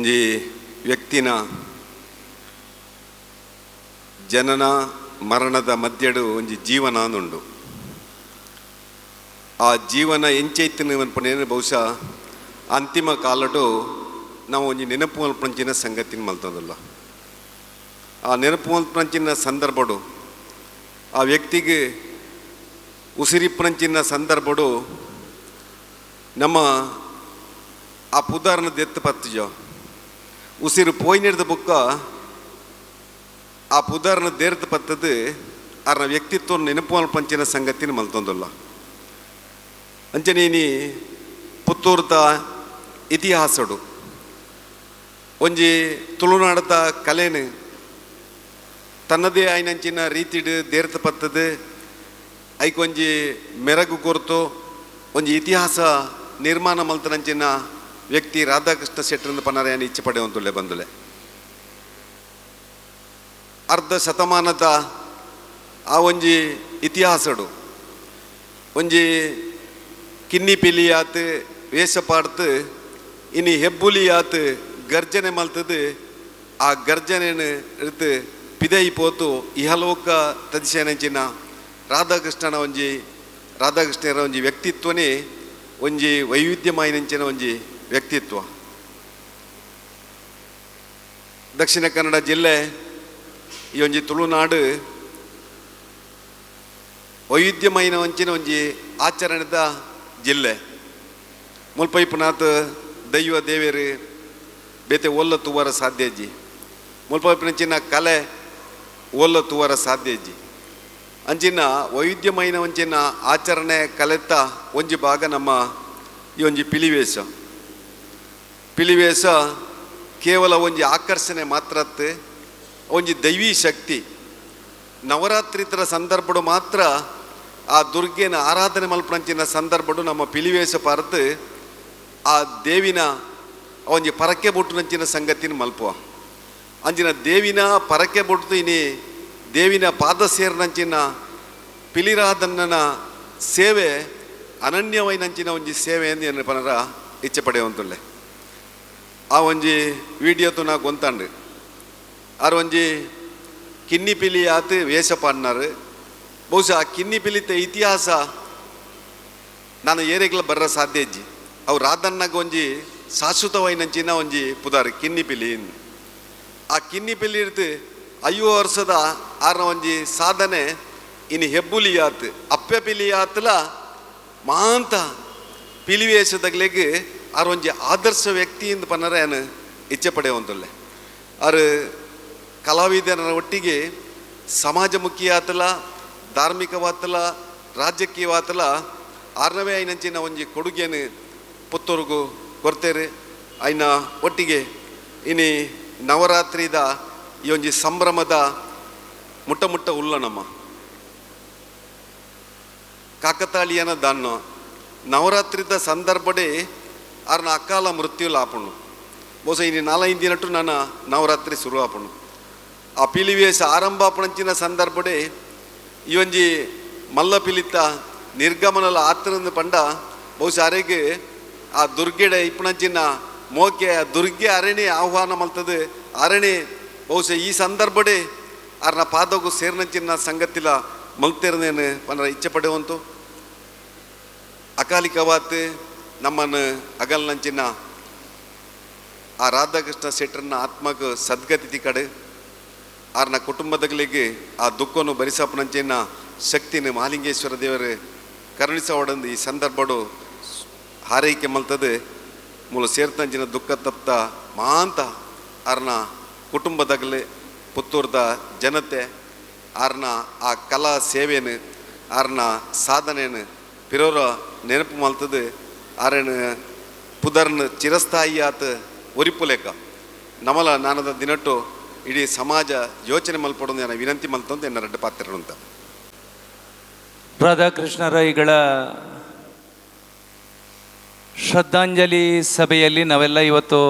ಒಂಜಿ ವ್ಯಕ್ತಿನ ಜನನ ಮರಣದ ಮಧ್ಯಡು ಒಂಜಿ ಜೀವನ ಅಂದುಂಡು ಆ ಜೀವನ ಎಂಚೈತಿನ ಅನ್ಪಣೇನು ಬಹುಶಃ ಅಂತಿಮ ಕಾಲಡು ನಾವು ಒಂಜಿ ನೆನಪು ಮಲ್ಪಂಚಿನ ಸಂಗತಿನ ಮಲ್ತದಲ್ಲ. ಆ ನೆನಪು ಮಲ್ಪಂಚಿನ ಸಂದರ್ಭಡು, ಆ ವ್ಯಕ್ತಿಗೆ ಉಸಿರಿಪ್ಪನಂಚಿನ ಸಂದರ್ಭಡು ನಮ್ಮ ಆ ಪುದಾರ್ನ ದೆತ್ತ ಪತ್ತಜೋ ಉಸಿರು ಪೋಯ್ನಿಡ್ದ ಬುಕ್ಕ ಆ ಪುದಾರ್ನ ದೇರ್ದ ಪತ್ತದು ಅರ್ನ ವ್ಯಕ್ತಿತ್ವ ನೆನಪು ಪಂಚಿನ ಸಂಗತಿನ ಮಲ್ತೊಂದಲ್ಲ. ಅಂಚನೇನಿ ಪುತ್ತೂರ್ದ ಇತಿಹಾಸಡು. ಒಂಜಿ ತುಳುನಾಡದ ಕಲೆನು ತನ್ನದೇ ಆಯ್ನಂಚಿನ ರೀತಿಡು ದೇರ್ತ ಪತ್ತದು ಐಕೊಂಜಿ ಮೆರಗು ಕೊರ್ತು, ಒಂಜಿ ಇತಿಹಾಸ ನಿರ್ಮಾಣ ಮಲ್ತನಂಚಿನ ವ್ಯಕ್ತಿ ರಾಧಾಕೃಷ್ಣ ಶೆಟ್ಟರಿಂದ ಪನರೆಯನ್ನು ಇಚ್ಛೆ ಪಡೆಯುವಂತುಳ್ಳೆ ಬಂದುಲೆ. ಅರ್ಧ ಶತಮಾನದ ಆ ಒಂಜಿ ಇತಿಹಾಸಡು, ಒಂಜಿ ಕಿನ್ನಿ ಪಿಲಿಯಾತ್ ವೇಷ ಪಾಡ್ತು, ಇನಿ ಹೆಬ್ಬುಲಿ ಆತು, ಗರ್ಜನೆ ಮಲ್ತದು, ಆ ಗರ್ಜನೆಯನ್ನು ಇಡ್ತು ಪಿದೈ ಪೋತು ಇಹಲೋಕ ತದಿಸೇನಂಚಿನ ರಾಧಾಕೃಷ್ಣನ ಒಂಜಿ, ರಾಧಾಕೃಷ್ಣರ ಒಂಜಿ ವ್ಯಕ್ತಿತ್ವನೇ ಒಂಜಿ ವೈವಿಧ್ಯಮಯನಂಚಿನ ಒಂಜಿ ವ್ಯಕ್ತಿತ್ವ. ದಕ್ಷಿಣ ಕನ್ನಡ ಜಿಲ್ಲೆ, ಈ ಒಂಜಿ ತುಳುನಾಡು, ವೈವಿಧ್ಯಮಯನ ಒಂಚಿನ ಒಂಜಿ ಆಚರಣೆದ ಜಿಲ್ಲೆ. ಮುಲ್ಪೈಪುನಾಥ್ ದೈವ ದೇವೇರಿ ಬೇತೆ ಒಲ್ಲ ತುವರ ಸಾಧ್ಯಜ್ಜಿ. ಮುಲ್ಪೈಪುನಂಚಿನ ಕಲೆ ಒಲ್ಲ ತುವರ ಸಾಧ್ಯಜ್ಜಿ. ಅಂಚಿನ ವೈವಿಧ್ಯಮಯನ ಒಂಚಿನ ಆಚರಣೆ ಕಲೆತ ಒಂಜಿ ಭಾಗ ನಮ್ಮ ಈ ಒಂಜಿ ಪಿಲಿವೇಶ ಪಿಲಿವೇಶ ಕೇವಲ ಒಂಜಿ ಆಕರ್ಷಣೆ ಮಾತ್ರತ್ ಒಂಜಿ ದೈವಿ ಶಕ್ತಿ. ನವರಾತ್ರಿತರ ಸಂದರ್ಭಡು ಮಾತ್ರ ಆ ದುರ್ಗೆನ ಆರಾಧನೆ ಮಲ್ಪಂಚಿನ ಸಂದರ್ಭಡು ನಮ್ಮ ಪಿಲಿವೇಸ ಪಾರ್ದು ಆ ದೇವಿನ ಒಂಜಿ ಪರಕೆ ಬುಟ್ಟುನಂಚಿನ ಸಂಗತಿನ ಮಲ್ಪುವ. ಅಂಚಿನ ದೇವಿನ ಪರಕೆ ಬುಟ್ಟು ಇನಿ ದೇವಿನ ಪಾದ ಸೇರಿನಂಚಿನ ಪಿಲಿರಾಧನನ ಸೇವೆ ಅನನ್ಯವೈನಂಚಿನ ಒಂಜಿ ಸೇವೆ ಎಂದು ಏನು ಪನರ ಇಚ್ಛೆ ಪಡೆಯುವಂತುಳ್ಳೆ ಆ ಒಂಜಿ ವಿಡಿಯೋತು ತೂನ ಗೊಂತಾಂಡು ಆರು ಒಂಜಿ ಕಿನ್ನಿ ಪಿಲಿ ಆತು ವೇಷ ಪಾಡ್ನಾರು ಬಹುಶಃ ಆ ಕಿನ್ನಿ ಪಿಲಿತ ಇತಿಹಾಸ ನಾನು ಏರೆಗ್ಲ ಬರ್ರ ಸಾಧ್ಯ ಇಜ್ಜಿ. ಅವು ರಾಧನ್ನಾಗ ಒಂಜಿ ಶಾಶ್ವತವೈನಂಚಿನ ಒಂಜಿ ಪುದಾರ್ ಕಿನ್ನಿ ಪಿಲಿ ಆ ಕಿನ್ನಿ ಪಿಲಿ ಇರ್ತು ಐವ ವರ್ಷದ ಆರ್ನ ಒಂಜಿ ಸಾಧನೆ ಇನ್ನು ಹೆಬ್ಬುಲಿ ಆತು. ಅಪ್ಪೆ ಪಿಲಿ ಆತಲ ಮಾಂತ ಪಿಲಿವೇಷದಗ್ಲೆಗ್ ಆರ್ ಒಂಜಿ ಆದರ್ಶ ವ್ಯಕ್ತಿ ಇಂದ ಪನ್ನರ ಏನು? ಇಚ್ಛೆ ಪಡೆಯುವಂತುಲ್ಲೆ. ಆರು ಕಲಾವಿದರ ಒಟ್ಟಿಗೆ ಸಮಾಜಮುಖಿ ಆತಲ ಧಾರ್ಮಿಕವಾತಲ ರಾಜಕೀಯವಾತಲ ಆರ್ನವೇ ಐನಂಚಿನ ಒಂಜಿ ಕೊಡುಗೆಯನ್ನು ಪುತ್ತೂರಿಗೂ ಕೊರ್ತೇರು. ಐನ ಒಟ್ಟಿಗೆ ಇನಿ ನವರಾತ್ರಿದ ಈ ಒಂಜಿ ಸಂಭ್ರಮದ ಮುಟ್ಟ ಮುಟ್ಟ ಉಲ್ಲ ನಮ್ಮ. ಕಾಕತಾಳೀಯನ ದಾನ್ನ. ನವರಾತ್ರಿದ ಸಂದರ್ಭಡೆ ಮೃತ್ಯು ಲಾಪುಂಡು ಬಹುಶಃ ಇನ್ನು ನಾಲೈದು ದಿನಟ್ಟು ನನ್ನ ನವರಾತ್ರಿ ಶುರು ಆಪುಂಡು ಆ ಪಿಲಿವೇಶ ಆರಂಭ ಆಪಣಂಚಿನ ಸಂದರ್ಭಡೆ ಈ ಮಲ್ಲ ಪಿಲಿತ ನಿರ್ಗಮನಲ ಆತನಂದು ಪಂಡ ಬಹುಶಃ ಅರೆಗೆ ಆ ದುರ್ಗೆಡೆ ಇಪ್ಪಣಂಚಿನ ಮೋಕೆ ಆ ದುರ್ಗೆ ಅರಣಿ ಆಹ್ವಾನ ಮಲ್ತದೆ. ಅರಣಿ ಬಹುಶಃ ಈ ಸಂದರ್ಭಡೆ ಆರ್ನ ಪಾದಗೂ ಸೇರ್ನಂಚಿನ ಸಂಗತಿಲ ಮಲ್ತೇರನೇನು ಪಂದ್ರ ಇಚ್ಛೆ ಪಡೆಯುವಂತು ಅಕಾಲಿಕವಾತ್ ನಮ್ಮನ್ನು ಅಗಲ್ನಂಚಿನ ಆ ರಾಧಾಕೃಷ್ಣ ಶೆಟ್ಟರನ್ನ ಆತ್ಮಕ್ಕೆ ಸದ್ಗತಿ ಕಡೆ, ಆರ್ನ ಕುಟುಂಬದಗಳಿಗೆ ಆ ದುಃಖವನ್ನು ಭರಿಸಪ್ಪನಂಚಿನ ಶಕ್ತಿನ ಮಹಾಲಿಂಗೇಶ್ವರ ದೇವರು ಕರುಣಿಸವಡಂದು ಈ ಸಂದರ್ಭಡು ಹಾರೈಕೆ ಮಲ್ತದೆ. ಮೂಲ ಸೇರ್ತಂಚಿನ ದುಃಖ ತಪ್ತ ಮಾಂತ ಆರ್ನ ಕುಟುಂಬದಗಲೆ ಪುತ್ತೂರ್ದ ಜನತೆ, ಆರ್ನ ಆ ಕಲಾ ಸೇವೆಯನ್ನು, ಆರ್ನ ಸಾಧನೆಯನ್ನು, ಪಿರೋರ ನೆನಪು ಮಲ್ತದೆ. ಆರೇನು ಪುದರ್ನ ಚಿರಸ್ಥಾಯಿ ಆತ ಒರಿಪುಲೆಕ. ನಮಲ ನಾನದ ದಿನಟ್ಟು ಇಡೀ ಸಮಾಜ ಯೋಚನೆ ಮಲ್ಪಡೋದು ನಾನು ವಿನಂತಿ ಮಲ್ತಂದು ಎನ್ನ ರೆಡ್ಡ ಪಾತ್ರ ಅಂತ. ರಾಧಾಕೃಷ್ಣ ರೈಗಳ ಶ್ರದ್ಧಾಂಜಲಿ ಸಭೆಯಲ್ಲಿ ನಾವೆಲ್ಲ ಇವತ್ತು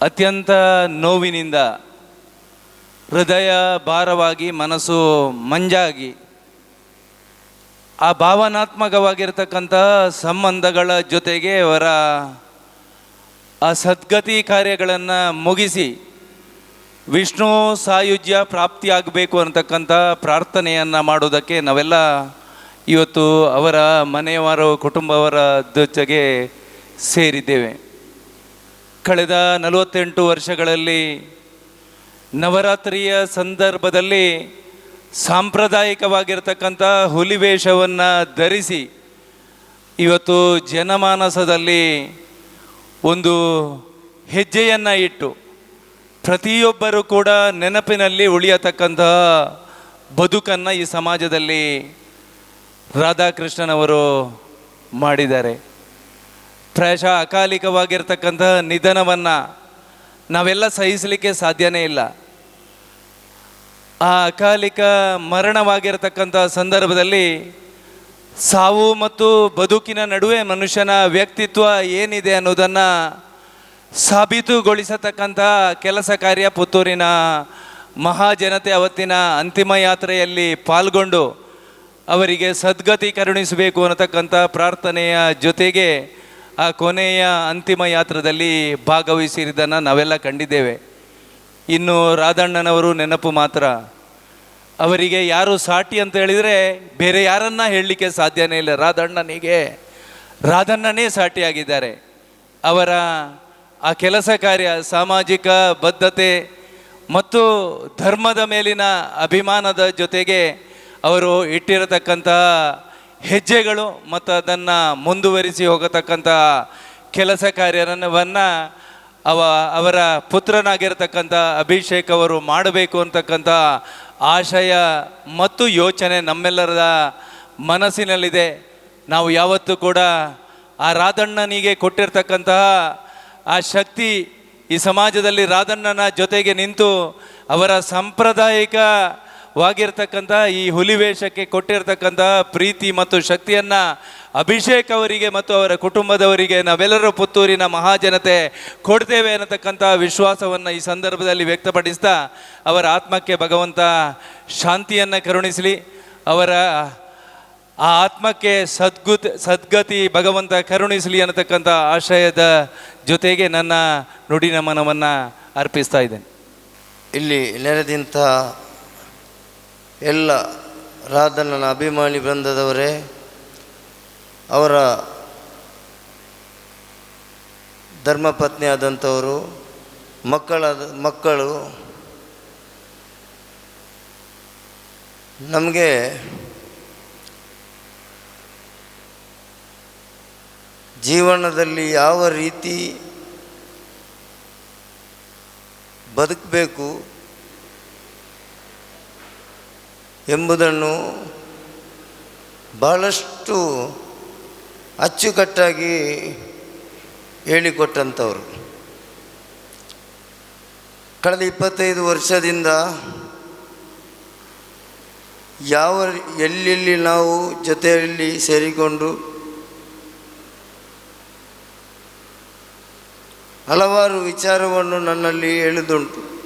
ಅತ್ಯಂತ ನೋವಿನಿಂದ ಹೃದಯ ಭಾರವಾಗಿ ಮನಸ್ಸು ಮಂಜಾಗಿ ಆ ಭಾವನಾತ್ಮಕವಾಗಿರ್ತಕ್ಕಂಥ ಸಂಬಂಧಗಳ ಜೊತೆಗೆ ಅವರ ಆ ಸದ್ಗತಿ ಕಾರ್ಯಗಳನ್ನು ಮುಗಿಸಿ ವಿಷ್ಣು ಸಾಯುಜ್ಯ ಪ್ರಾಪ್ತಿಯಾಗಬೇಕು ಅಂತಕ್ಕಂಥ ಪ್ರಾರ್ಥನೆಯನ್ನು ಮಾಡೋದಕ್ಕೆ ನಾವೆಲ್ಲ ಇವತ್ತು ಅವರ ಮನೆಯವರ ಕುಟುಂಬವರ ಜೊತೆಗೆ ಸೇರಿದ್ದೇವೆ. ಕಳೆದ ನಲವತ್ತೆಂಟು ವರ್ಷಗಳಲ್ಲಿ ನವರಾತ್ರಿಯ ಸಂದರ್ಭದಲ್ಲಿ ಸಾಂಪ್ರದಾಯಿಕವಾಗಿರ್ತಕ್ಕಂಥ ಹುಲಿವೇಷವನ್ನು ಧರಿಸಿ ಇವತ್ತು ಜನಮಾನಸದಲ್ಲಿ ಒಂದು ಹೆಜ್ಜೆಯನ್ನು ಇಟ್ಟು ಪ್ರತಿಯೊಬ್ಬರು ಕೂಡ ನೆನಪಿನಲ್ಲಿ ಉಳಿಯತಕ್ಕಂತಹ ಬದುಕನ್ನು ಈ ಸಮಾಜದಲ್ಲಿ ರಾಧಾಕೃಷ್ಣನವರು ಮಾಡಿದ್ದಾರೆ. ಪ್ರಾಯಶಃ ಅಕಾಲಿಕವಾಗಿರ್ತಕ್ಕಂತಹ ನಿಧನವನ್ನು ನಾವೆಲ್ಲ ಸಹಿಸಲಿಕ್ಕೆ ಸಾಧ್ಯನೇ ಇಲ್ಲ. ಆ ಅಕಾಲಿಕ ಮರಣವಾಗಿರತಕ್ಕಂಥ ಸಂದರ್ಭದಲ್ಲಿ ಸಾವು ಮತ್ತು ಬದುಕಿನ ನಡುವೆ ಮನುಷ್ಯನ ವ್ಯಕ್ತಿತ್ವ ಏನಿದೆ ಅನ್ನೋದನ್ನು ಸಾಬೀತುಗೊಳಿಸತಕ್ಕಂಥ ಕೆಲಸ ಕಾರ್ಯ ಪುತ್ತೂರಿನ ಮಹಾಜನತೆ ಅವತ್ತಿನ ಅಂತಿಮ ಯಾತ್ರೆಯಲ್ಲಿ ಪಾಲ್ಗೊಂಡು ಅವರಿಗೆ ಸದ್ಗತಿ ಕರುಣಿಸಬೇಕು ಅನ್ನತಕ್ಕಂಥ ಪ್ರಾರ್ಥನೆಯ ಜೊತೆಗೆ ಆ ಕೊನೆಯ ಅಂತಿಮ ಯಾತ್ರದಲ್ಲಿ ಭಾಗವಹಿಸಿದ್ದನ್ನು ನಾವೆಲ್ಲ ಕಂಡಿದ್ದೇವೆ. ಇನ್ನು ರಾಧಣ್ಣನವರು ನೆನಪು ಮಾತ್ರ. ಅವರಿಗೆ ಯಾರು ಸಾಟಿ ಅಂತ ಹೇಳಿದರೆ ಬೇರೆ ಯಾರನ್ನ ಹೇಳಲಿಕ್ಕೆ ಸಾಧ್ಯನೇ ಇಲ್ಲ. ರಾಧಣ್ಣನಿಗೆ, ರಾಧಣ್ಣನೇ ಸಾಟಿಯಾಗಿದ್ದಾರೆ. ಅವರ ಆ ಕೆಲಸ ಕಾರ್ಯ, ಸಾಮಾಜಿಕ ಬದ್ಧತೆ ಮತ್ತು ಧರ್ಮದ ಮೇಲಿನ ಅಭಿಮಾನದ ಜೊತೆಗೆ ಅವರು ಇಟ್ಟಿರತಕ್ಕಂತಹ ಹೆಜ್ಜೆಗಳು ಮತ್ತು ಅದನ್ನು ಮುಂದುವರಿಸಿ ಹೋಗತಕ್ಕಂಥ ಕೆಲಸ ಕಾರ್ಯವನ್ನು ಅವ, ಅವರ ಪುತ್ರನಾಗಿರ್ತಕ್ಕಂಥ ಅಭಿಷೇಕ್ ಅವರು ಮಾಡಬೇಕು ಅಂತಕ್ಕಂಥ ಆಶಯ ಮತ್ತು ಯೋಚನೆ ನಮ್ಮೆಲ್ಲರ ಮನಸ್ಸಿನಲ್ಲಿದೆ. ನಾವು ಯಾವತ್ತೂ ಕೂಡ ಆ ರಾಧಣ್ಣನಿಗೆ ಕೊಟ್ಟಿರ್ತಕ್ಕಂತಹ ಆ ಶಕ್ತಿ ಈ ಸಮಾಜದಲ್ಲಿ ರಾಧಣ್ಣನ ಜೊತೆಗೆ ನಿಂತು ಅವರ ಸಾಂಪ್ರದಾಯಿಕವಾಗಿರ್ತಕ್ಕಂಥ ಈ ಹುಲಿವೇಷಕ್ಕೆ ಕೊಟ್ಟಿರ್ತಕ್ಕಂತಹ ಪ್ರೀತಿ ಮತ್ತು ಶಕ್ತಿಯನ್ನು ಅಭಿಷೇಕ್ ಅವರಿಗೆ ಮತ್ತು ಅವರ ಕುಟುಂಬದವರಿಗೆ ನಾವೆಲ್ಲರೂ ಪುತ್ತೂರಿನ ಮಹಾಜನತೆ ಕೊಡ್ತೇವೆ ಅನ್ನತಕ್ಕಂಥ ವಿಶ್ವಾಸವನ್ನು ಈ ಸಂದರ್ಭದಲ್ಲಿ ವ್ಯಕ್ತಪಡಿಸ್ತಾ ಅವರ ಆತ್ಮಕ್ಕೆ ಭಗವಂತ ಶಾಂತಿಯನ್ನು ಕರುಣಿಸಲಿ. ಅವರ ಆ ಆತ್ಮಕ್ಕೆ ಸದ್ಗುತ್, ಸದ್ಗತಿ ಭಗವಂತ ಕರುಣಿಸಲಿ ಅನ್ನತಕ್ಕಂಥ ಆಶಯದ ಜೊತೆಗೆ ನನ್ನ ನುಡಿ ನಮನವನ್ನು ಅರ್ಪಿಸ್ತಾ ಇದ್ದೇನೆ. ಇಲ್ಲಿ ನೆರೆದಿಂಥ ಎಲ್ಲ ರಾಧನನ ಅಭಿಮಾನಿ ವೃಂದದವರೇ ಅವರ ಧರ್ಮಪತ್ನಿ ಆದಂಥವರು ಮಕ್ಕಳಾದ ಮಕ್ಕಳು ನಮಗೆ ಜೀವನದಲ್ಲಿ ಯಾವ ರೀತಿ ಬದುಕಬೇಕು ಎಂಬುದನ್ನು ಬಹಳಷ್ಟು ಅಚ್ಚುಕಟ್ಟಾಗಿ ಹೇಳಿಕೊಟ್ಟಂಥವ್ರು. ಕಳೆದ ಇಪ್ಪತ್ತೈದು ವರ್ಷದಿಂದ ಯಾವ ಎಲ್ಲೆಲ್ಲಿ ನಾವು ಜೊತೆಯಲ್ಲಿ ಸೇರಿಕೊಂಡು ಹಲವಾರು ವಿಚಾರವನ್ನು ನನ್ನಲ್ಲಿ ಹೇಳಿದುಂಟು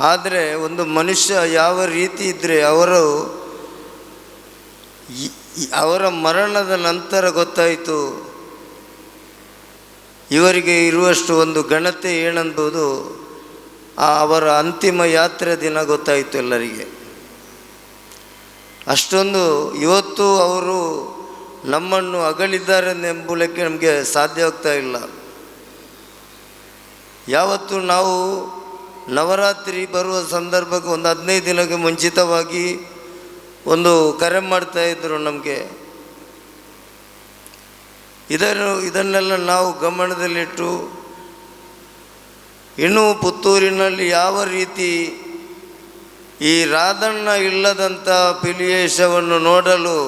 ಆದರೆ ಒಂದು ಮನುಷ್ಯ ಯಾವ ರೀತಿ ಇದ್ದರೆ ಅವರು ಅವರ ಮರಣದ ನಂತರ ಗೊತ್ತಾಯಿತು, ಇವರಿಗೆ ಇರುವಷ್ಟು ಒಂದು ಘನತೆ ಏನೆಂಬುದು ಆ ಅವರ ಅಂತಿಮ ಯಾತ್ರೆ ದಿನ ಗೊತ್ತಾಯಿತು ಎಲ್ಲರಿಗೆ. ಅಷ್ಟೊಂದು ಇವತ್ತು ಅವರು ನಮ್ಮನ್ನು ಅಗಲಿದ್ದಾರೆ ಎಂಬುದಕ್ಕೆ ನಮಗೆ ಸಾಧ್ಯವಾಗ್ತಾ ಇಲ್ಲ. ಯಾವತ್ತು ನಾವು ನವರಾತ್ರಿ ಬರುವ ಸಂದರ್ಭಕ್ಕೆ ಒಂದು ಹದಿನೈದು ದಿನಕ್ಕೆ ಮುಂಚಿತವಾಗಿ ಒಂದು ಕರೆ ಮಾಡ್ತಾ ಇದ್ದರು ನಮಗೆ. ಇದನ್ನು, ಇದನ್ನೆಲ್ಲ ನಾವು ಗಮನದಲ್ಲಿಟ್ಟು ಇನ್ನೂ ಪುತ್ತೂರಿನಲ್ಲಿ ಯಾವ ರೀತಿ ಈ ರಾಧಣ್ಣ ಇಲ್ಲದಂಥ ಪಿಲಿಯೇಶವನ್ನು ನೋಡಲು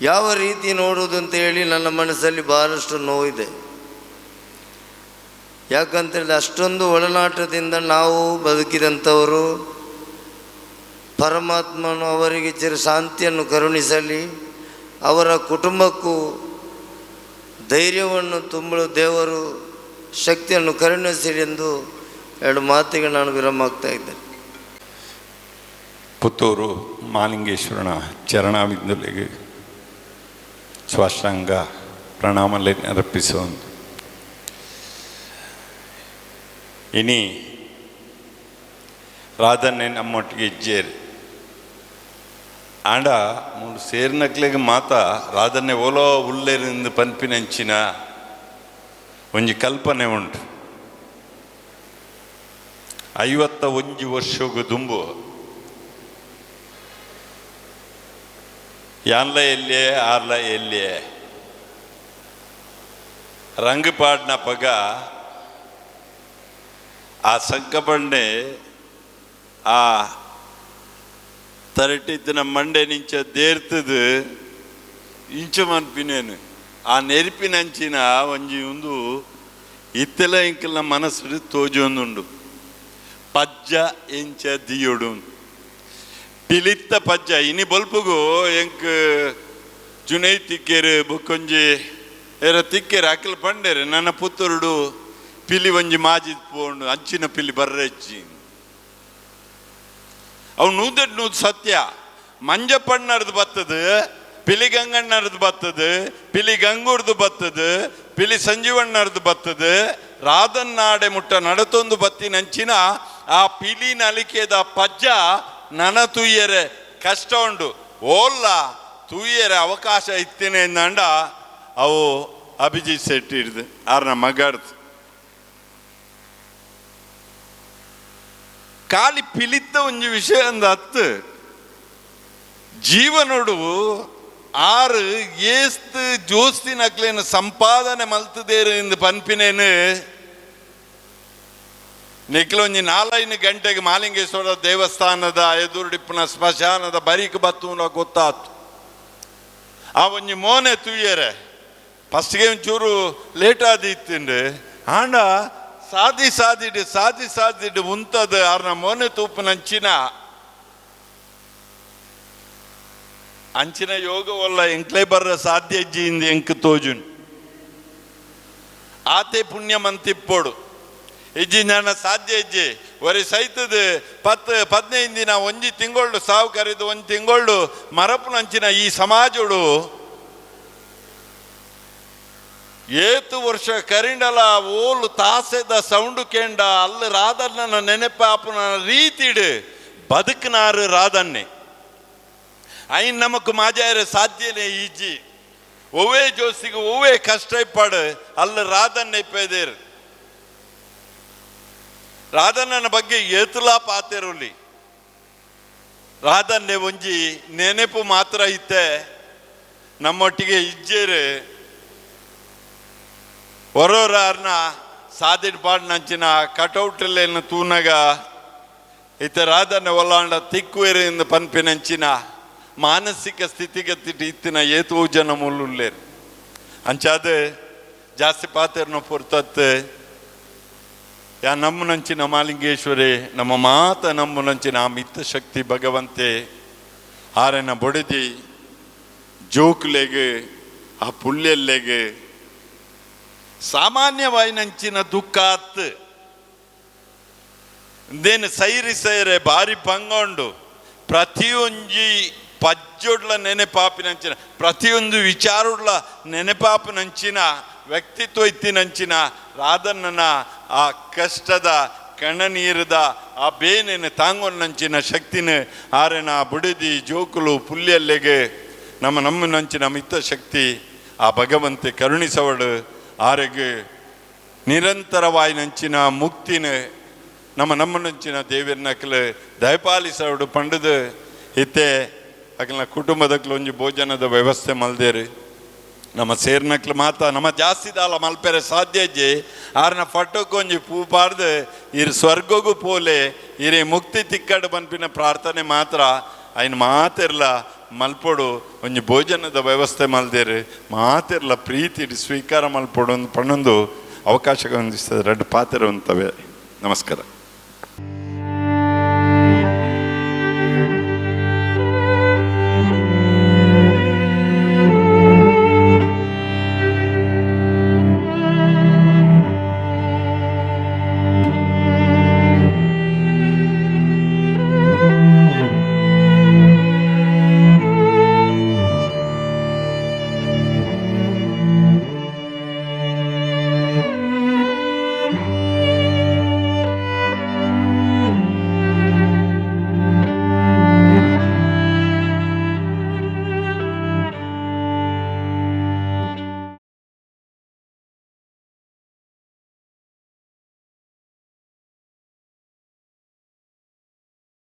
ಯಾವ ರೀತಿ ನೋಡುವುದು ಅಂತ ಹೇಳಿ ನನ್ನ ಮನಸ್ಸಲ್ಲಿ ಬಹಳಷ್ಟು ನೋವಿದೆ ಯಾಕಂತೇಳಿದ್ರೆ ಅಷ್ಟೊಂದು ಒಳನಾಟದಿಂದ ನಾವು ಬದುಕಿದಂಥವರು ಪರಮಾತ್ಮನು ಅವರಿಗೆ ಚಿರ ಶಾಂತಿಯನ್ನು ಕರುಣಿಸಲಿ, ಅವರ ಕುಟುಂಬಕ್ಕೂ ಧೈರ್ಯವನ್ನು ತುಂಬಲು ದೇವರು ಶಕ್ತಿಯನ್ನು ಕರುಣಿಸಲಿ ಎಂದು ಎರಡು ಮಾತಿಗೆ ನಾನು ವಿರಾಮ ಆಗ್ತಾ ಇದ್ದೇನೆ. ಪುತ್ತೂರು ಮಾಲಿಂಗೇಶ್ವರನ ಚರಣವಿಂದಲಿಗೆ ಸ್ವಾಷ್ಟಾಂಗ ಪ್ರಣಾಮಲೆ ಅರ್ಪಿಸೋಣ ಇನಿ ರಾಧನೆ ನಮ್ಮೊಟ್ಟಿಗೆ ಇಜ್ಜೇರಿ. ಆಂಡ ಮೂರು ಸೇರಿನಕ್ಲೆಗೆ ಮಾತ ರಾಧನೆ ಓಲೋ ಉಲ್ಲೇರಿಂದ ಪನ್ಪಿನಂಚಿನ ಒಂಜಿ ಕಲ್ಪನೆ ಉಂಟು. ಐವತ್ತ ಒಂಜಿ ವರ್ಷಗೂ ದುಂಬು. ಯಾನ್ಲ ಎಲ್ಲಿಯೇ, ಆರ್ಲ ಎಲ್ಲಿಯೇ. ರಂಗ್ ಪಾಡ್ನ ಪಗ ಆ ಸಂಕಬಣ್ಣೆ ಆ ತರಟಿತ್ತಿನ ಮಂಡೆ ನಿಂಚ ದೇರ್ತದು ಇಂಚ ಮನ್ಪಿನೇನು ಆ ನೆರಿಪಿನಂಚಿನ ಒಂಜಿ ಒಂದು ಇತ್ತೆಲ ಇಂಕಲ್ನ ಮನಸ್ಸು ತೋಜೊಂದುಂಡು ಪಜ್ಜ ಎಂಚ ದಿಯೋಡು ಪಿಲಿತ್ತ ಪಜ್ಜ ಇನಿ ಬೊಲ್ಪುಗು ಎಂಕ್ ಜುನೈ ತಿಕ್ಕೇರು ಬೊಕ್ಕೊಂಜಿ ಏರ ತಿಕ್ಕೇರು ಅಕ್ಕಲ್ ಪಂಡೇರು ನನ್ನ ಪುತ್ತೂರುಡು ಪಿಲಿ ಒಂಜಿ ಮಾಜಿದ್ ಪೋಂಡು ಅಂಚಿನ ಪಿಲಿ ಬರ್ರೆಜ್ಜಿ ಅವು ನೂದಡ್ ನೂದ್ ಸತ್ಯ. ಮಂಜಪ್ಪಣ್ಣರದು ಬತ್ತದು, ಪಿಲಿ ಗಂಗಣ್ಣರದು ಬತ್ತದು, ಪಿಲಿ ಗಂಗೂರ್ದು ಬತ್ತದು, ಪಿಲಿ ಸಂಜೀವಣ್ಣರದು ಬತ್ತದು ರಾಧನ್ನಾಡೆ ಮುಟ್ಟ ನಡತೊಂದು ಬತ್ತಿನಂಚಿನ ಆ ಪಿಲಿ ನಲಿಕೆದ ಪಜ್ಜ ನನ ತುಯ್ಯರೆ ಕಷ್ಟ ಉಂಡು. ಓಲ್ಲ ತುಯ್ಯರೆ ಅವಕಾಶ ಇತ್ತೇನೆ ಅಂದ ಅವು ಅಭಿಜಿತ್ ಶೆಟ್ಟಿ ಹಿಡ್ದು ಆರ್ನ ಮಗಡ್ದು. ಕಾಲಿ ಪಿಲಿತ್ತ ಒಂಜಿ ವಿಷಯ ಅಂದ ಅತ್ತು ಜೀವನೋಡು ಆರು ಜೋಸ್ತಿ ಜೋಸ್ತಿನಕ್ಲೇನು ಸಂಪಾದನೆ ಮಲ್ತದೇರು ಇಂದು ಪನ್ಪಿನೇನು. ನಿಕ್ಲೊಂಜಿ ನಾಲ್ಕೈದು ಗಂಟೆಗೆ ಮಾಲಿಂಗೇಶ್ವರ ದೇವಸ್ಥಾನದ ಎದುರುಡಿಪ್ಪನ ಸ್ಮಶಾನದ ಬರೀಕ್ ಬತ್ತು ಗೊತ್ತಾತು. ಆ ಒಂಜಿ ಮೋನೆ ತುಯ್ಯರೆ, ಫಸ್ಟ್ಗೆ ಒಂಚೂರು ಲೇಟ್ ಆದಿತ್ತಂಡು ಆಂಡ ಸಾದಿ ಸಾದಿಡು ಸಾಧಿ ಸಾದಿಡು ಉಂತದ ಅವ್ರನ್ನ ಮೋನೆ ತೂಪನಂಚಿನ ಅಂಚಿನ ಯೋಗ ಒಲ್ಲ ಎಂಕ್ಲೆ ಬರ್ರ ಸಾಧ್ಯ ಅಜ್ಜಿಯಿಂದ ಎಂಕ್ ತೋಜುನ್. ಆತೆ ಪುಣ್ಯಮಂತಿಪ್ಪೋಡು ಇಜ್ಜಿ ನನ್ನ ಸಾಧ್ಯ ಇಜ್ಜಿ ಒರಿ ಸೈತದ ಪತ್, ಪದ್ನೈದು ದಿನ ಒಂಜಿ ತಿಂಗಳು ಸಾವು ಕರೆದು ಒಂದು ತಿಂಗಳು ಮರಪುನಂಚಿನ ಈ ಸಮಾಜಡು ಏತು ವರ್ಷ ಕರಿಂಡಲ ಓಲು ತಾಸೆದ ಸೌಂಡು ಕೇಂಡ, ಅಲ್ಲಿ ರಾಧಣ್ಣನ ನೆನಪಾಪನ ರೀತಿಡು ಬದುಕನಾರು ರಾಧನ್ನೆ ಐನ್ ನಮಕ್ ಮಾಜಾರ ಸಾಧ್ಯನೇ ಈಜಿ. ಒವ್ವೇ ಜೋಸಿಗೆ ಒವ್ವೇ ಕಷ್ಟ ಇಪ್ಪಾಡು ಅಲ್ಲಿ ರಾಧನ್ನೆ ಪೇದೇರು. ರಾಧಣ್ಣನ ಬಗ್ಗೆ ಏತುಲಾ ಪಾತೆರುಲಿ. ರಾಧನ್ನೆ ಒಂಜಿ ನೆನಪು ಮಾತ್ರ ಇತ್ತೆ, ನಮ್ಮೊಟ್ಟಿಗೆ ಇಜ್ಜೇರು. ಹೊರೋರಾರ್ನ ಸಾದಿಡ್ ಪಾಡ್ನಂಚಿನ ಕಟೌಟ್ಲೇನು ತೂನಗ ಇತ ರಾಧನ ಒಲ್ಲಾಂಡ ತಿಕ್ಕುವೆರಿಂದ ಪನ್ಪಿನಂಚಿನ ಮಾನಸಿಕ ಸ್ಥಿತಿಗತಿ ಇತ್ತಿನ ಏತೋ ಜನ ಮುಳ್ಳುಲ್ಲೇರು ಅಂಚಾದ ಜಾಸ್ತಿ ಪಾತೆರ್ನ ಪೊರ್ತತ್ ಯಾ ನಮ್ಮನಂಚಿನ ಮಾಲಿಂಗೇಶ್ವರಿ, ನಮ್ಮ ಮಾತ ನಮ್ಮನಂಚಿನ ಆ ಮಿತ್ತ ಶಕ್ತಿ ಭಗವಂತೆ ಆರನ ಬೊಡದಿ ಜೋಕ್ಲೆಗೆ, ಆ ಪುಳ್ಯಲ್ಲೆಗೆ ಸಾಮಾನ್ಯವಾಯಿನಂಚಿನ ದುಃಖಾತ್. ದೇನು ಸೈರಿ ಸೈರೆ ಬಾರಿ ಪಂಗೊಂಡು. ಪ್ರತಿಯೊಂಜಿ ಪಜ್ಜೊಡ್ಲ ನೆನೆಪಾಪಿನಂಚಿನ, ಪ್ರತಿಯೊಂದು ವಿಚಾರೊಡ್ಲ ನೆನೆಪಾಪಿನಂಚಿನ ವ್ಯಕ್ತಿತ್ವ ಇತ್ತಿನಂಚಿನ ರಾಧಣ್ಣನ ಆ ಕಷ್ಟದ ಕಣ್ಣನೀರದ ಆ ಬೇನೆನ ತಾಂಗೊಂಡಂಚಿನ ಶಕ್ತಿನ ಆರೆನ ಬುಡಿದಿ ಜೋಕುಲು ಪುಲ್ಯಲ್ಲೆಗೆ ನಮ್ಮ ನಮ್ಮ ನಂಚಿನ ಮಿತ್ತ ಶಕ್ತಿ, ಆ ಭಗವಂತೆ ಕರುಣಿಸವಡು ನಿರಂತರವಾಗಿ ನಂಚಿನ ಮುಕ್ತಿನ ನಮ್ಮ ನಮ್ಮನಂಚಿನ ದೇವಿರ್ನಕ್ಲು ದಯಪಾಲಿಸವಡು ಪಂಡದು ಇತ್ತೆ ಅಕ್ಲ ಕುಟುಂಬದಕ್ಲು ಒಂಜಿ ಭೋಜನದ ವ್ಯವಸ್ಥೆ ಮಲ್ದೇರು. ನಮ್ಮ ಸೇರ್ನಕ್ಲು ಮಾತ, ನಮ್ಮ ಜಾಸ್ತಿ ದಾಲ ಮಲ್ಪೆರೆ ಸಾಧ್ಯ ಇಜ್ಜಿ. ಆರ್ನ ಫಟೋಕ್ ಒಂಜಿ ಪೂ ಪಾಡ್ದು, ಇರ್ ಸ್ವರ್ಗಗೂ ಪೋಲೆ, ಇರೇ ಮುಕ್ತಿ ತಿಕ್ಕಡು ಬನ್ಪಿನ ಪ್ರಾರ್ಥನೆ ಮಾತ್ರ. ಅಯ್ನ ಮಾತಿರ್ಲ ಮಲ್ಪೊಡು, ಒಂಜಿ ಭೋಜನದ ವ್ಯವಸ್ಥೆ ಮಲ್ದೇರು, ಮಾತಿರ್ಲ ಪ್ರೀತಿ ಸ್ವೀಕಾರ ಮಲ್ಪೊಡು ಪಣ್ಣೊಂದು ಅವಕಾಶ ಹೊಂದಿಸ್ತದೆ ಎರಡು ಪಾತ್ರ ಅಂತವೆ. ನಮಸ್ಕಾರ.